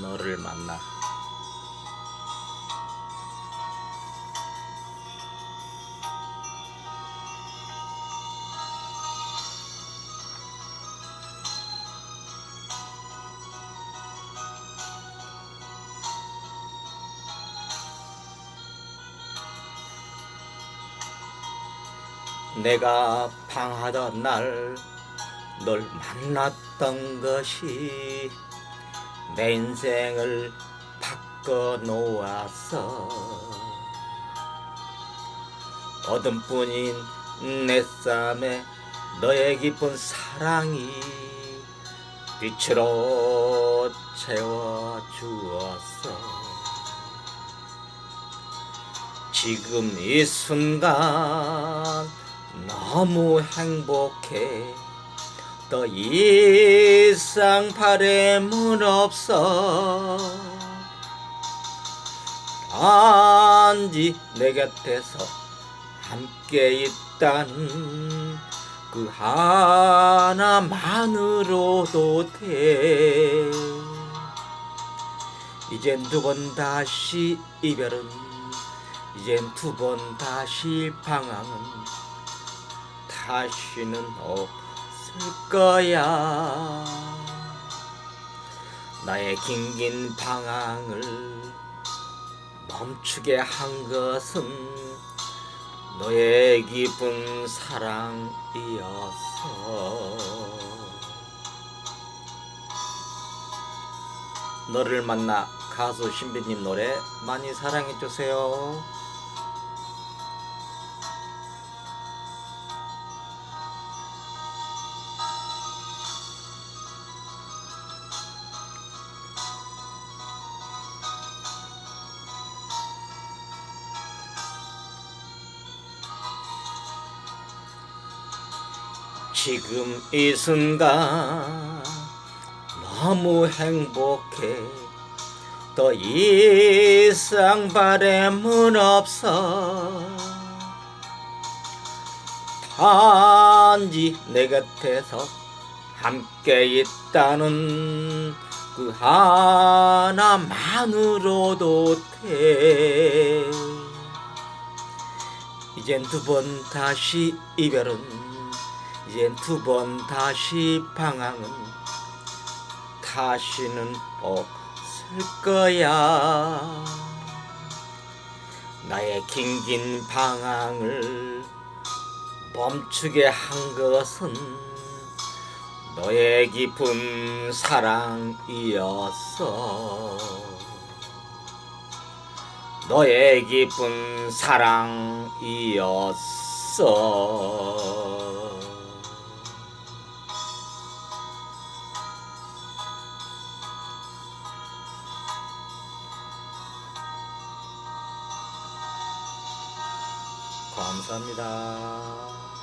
너를 만나. 내가 방하던 날 널 만났던 것이 내 인생을 바꿔 놓았어. 어둠뿐인 내 삶에 너의 깊은 사랑이 빛으로 채워주었어. 지금 이 순간 너무 행복해. 더이 상 바램은 없어. 단지 내 곁에서 함께 있다는 그 하나만으로도 돼. 이젠 두 번 다시 이별은 이젠 두 번 다시 방황은 다시는 없 을 거야 나의 긴긴 방황을 멈추게 한 것은 너의 깊은 사랑이었어 너를 만나 가수 신비님 노래 많이 사랑해 주세요. 지금 이 순간 너무 행복해. 더 이상 바램은 없어. 단지 내 곁에서 함께 있다는 그 하나만으로도 돼. 이젠 두 번 다시 이별은 이젠 두 번 다시 방황은 다시는 없을 거야. 나의 긴긴 방황을 멈추게 한 것은 너의 깊은 사랑이었어 너의 깊은 사랑이었어 감사합니다.